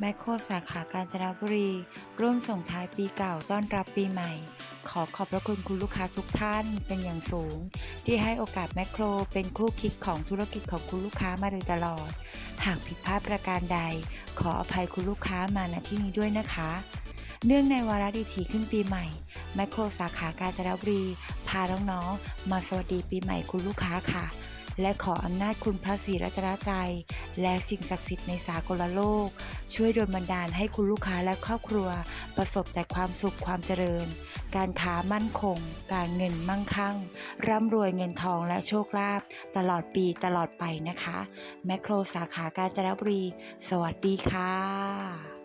แมคโครสาขากาญจนบุรี ร่วมส่งท้ายปีเก่าต้อนรับปีใหม่ ขอขอบพระคุณคุณลูกค้าทุกท่านเป็นอย่างสูง ที่ให้โอกาสแมคโครเป็นคู่คิดของธุรกิจของคุณลูกค้ามาโดยตลอด หากผิดพลาดประการใด ขออภัยคุณลูกค้ามาณที่นี้ด้วยนะคะ เนื่องในวาระดีถีขึ้นปีใหม่แมคโครสาขากาญจนบุรี พาน้องๆมาสวัสดีปีใหม่คุณลูกค้าค่ะ และขออำนาจคุณพระศรีรัตนตรัย และสิ่งศักดิ์สิทธิ์ในสากลโลก ช่วยดลบันดาลให้คุณลูกค้าและครอบครัว ประสบแต่ความสุขความเจริญ การค้ามั่นคง การเงินมั่งคั่ง ร่ำรวยเงินทองและโชคลาภตลอดปีตลอดไปนะคะ แมคโครสาขาการจนบุรี สวัสดีค่ะ